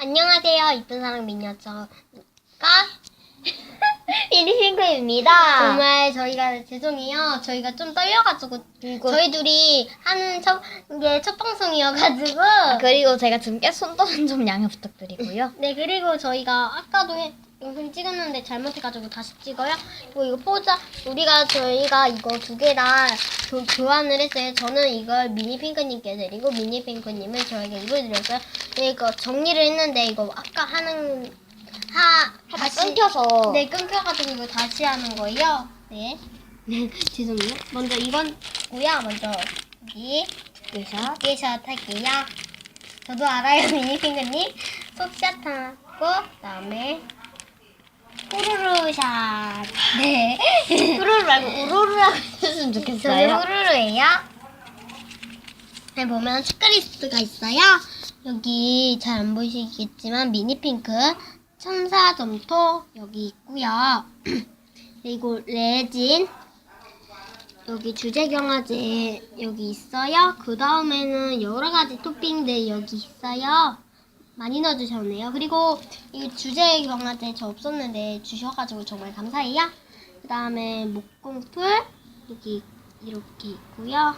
안녕하세요. 이쁜 사랑 미니어처가 미니핑크입니다. 정말 저희가 죄송해요. 저희가 좀 떨려가지고 저희 둘이 하는 첫, 게첫 방송이어가지고 그리고 제가 지금 깨 손도는 좀 양해 부탁드리고요. 네 그리고 저희가 아까도 해- 영상 찍었는데 잘못해가지고 다시 찍어요. 그리고 이거 포자 우리가 저희가 이거 두 개 다 교환을 했어요. 저는 이걸 미니핑크님께 드리고 미니핑크님은 저에게 이걸 드렸어요. 네, 이거 정리를 했는데 이거 아까 하는 하 다시 끊겨서 네 끊겨가지고 이거 다시 하는 거예요. 네. 네 죄송해요. 먼저 이건 고요. 먼저 여기 두께샷 두께샷 할게요. 저도 알아요 미니핑크님. 속샷 하고 그다음에 후루루샷. 네. 말고 우루루라고 저는 좋겠어요. 후루루예요. 네, 보면 체크리스트가 있어요. 여기 잘 안 보이시겠지만 미니핑크 천사 점토 여기 있고요. 그리고 레진 여기 주제 경화제 여기 있어요. 그 다음에는 여러 가지 토핑들 여기 있어요. 많이 넣어주셨네요. 그리고 이 주제 경화제 저 없었는데 주셔가지고 정말 감사해요. 그 다음에 목공풀 여기 이렇게 있고요.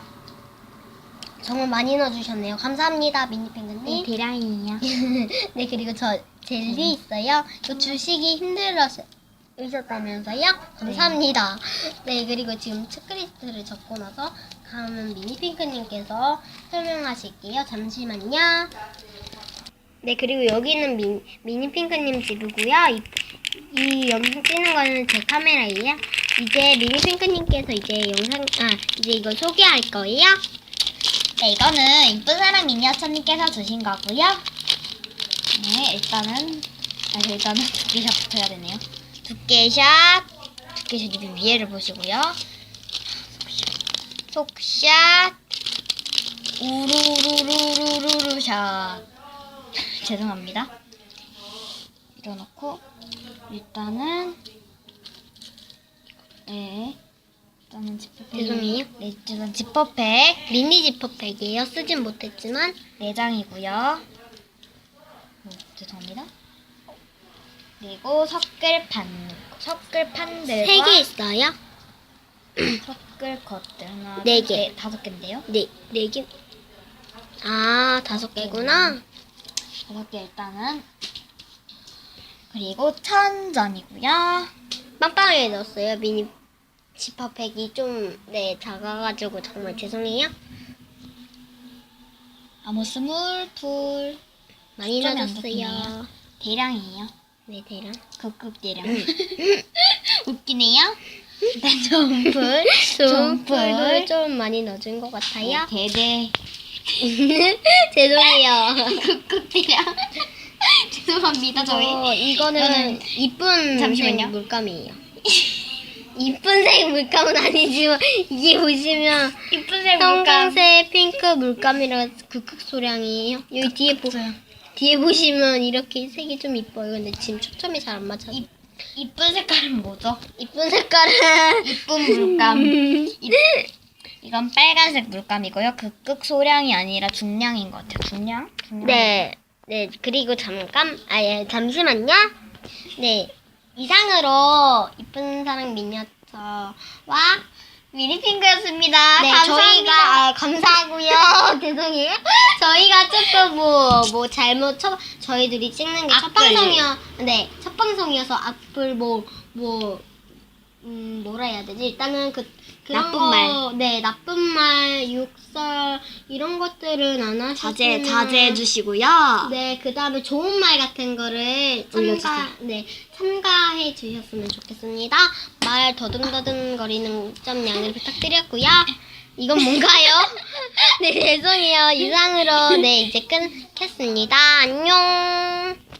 정말 많이 넣어주셨네요. 감사합니다, 네, 미니pengu님. 대량이에요. 네, 그리고 저 젤리 있어요. 이거 주시기 힘들으셨다면서요? 감사합니다. 네, 그리고 지금 체크리스트를 적고 나서 다음은 미니핑크님께서 설명하실게요. 잠시만요. 네, 그리고 여기는 미, 미니핑크님 집이고요. 이, 이 영상 찍는 거는 제 카메라예요. 이제 미니핑크님께서 이제 영상, 아, 이제 이거 소개할 거예요. 네, 이거는 이쁜 사람 미니어처님께서 주신 거고요. 네, 일단은 다시 일단은 두께샷부터 해야 되네요. 두께샷, 두께샷 입이 위에를 보시고요. 속샷, 우루루루루루루샷. 죄송합니다. 밀어넣고 일단은 네, 일단은 지퍼팩. 죄송해요. 네, 일단 지퍼팩 미니 지퍼팩이에요. 쓰진 못했지만. 4장이고요. 어, 죄송합니다. 그리고 섞을판, 섞을판들과 세 개 있어요. 섞을 것들 하나, 네 둘, 개. 셋, 다섯 개인데요. 네, 네 개. 아, 다섯 개구나. 다섯 개 일단은 그리고 천 점이고요. 빵빵하게 넣었어요. 미니 지퍼팩이 좀, 네, 작아가지고 정말 죄송해요. 아모스물 둘 많이 초점이 안 넣었어요. 대량이에요. 네, 대략. 극극 대량. 웃기네요. 일단 점풀, 점풀도 좀 많이 넣어준 것 같아요. 네, 대대. 죄송해요. 극극 대량. 죄송합니다 저희. 어, 이거는 이거는 이쁜 잠시만요. 색 물감이에요. 이쁜 색 물감은 아니지만 이게 보시면 이쁜 형광색 핑크 물감이라 극극 소량이에요. 여기 뒤에 보 뒤에 보시면 이렇게 색이 좀 이뻐요. 근데 지금 초점이 잘 안 맞아서. 이- 이쁜 색깔은 뭐죠? 이쁜 색깔은 이쁜 물감. 이- 이건 빨간색 물감이고요. 극극 소량이 아니라 중량인 것 같아요. 중량? 중량? 네, 네. 그리고 잠깐, 아, 예, 잠시만요. 네. 이상으로 이쁜 사랑 미니어처와 미니핑크였습니다. 네, 감사합니다. 저희가 아, 감사하고요. 죄송해요. 저희가 조금 뭐 뭐 잘못 첫 저희들이 찍는 게 첫 악플. 방송이요. 네, 첫 방송이어서 악플 뭐 뭐 음, 뭐라 해야 되지? 일단은 그 그런 나쁜 거, 말. 네, 나쁜 말, 욕설 이런 것들은 안 하시면 자제 자제해 주시고요. 네, 그다음에 좋은 말 같은 거를 참가, 올려주세요. 네, 참가해 주셨으면 좋겠습니다. 말 더듬더듬 거리는 점 양해를 부탁드렸고요. 이건 뭔가요? 네, 죄송해요. 이상으로 네 이제 끊겠습니다. 안녕.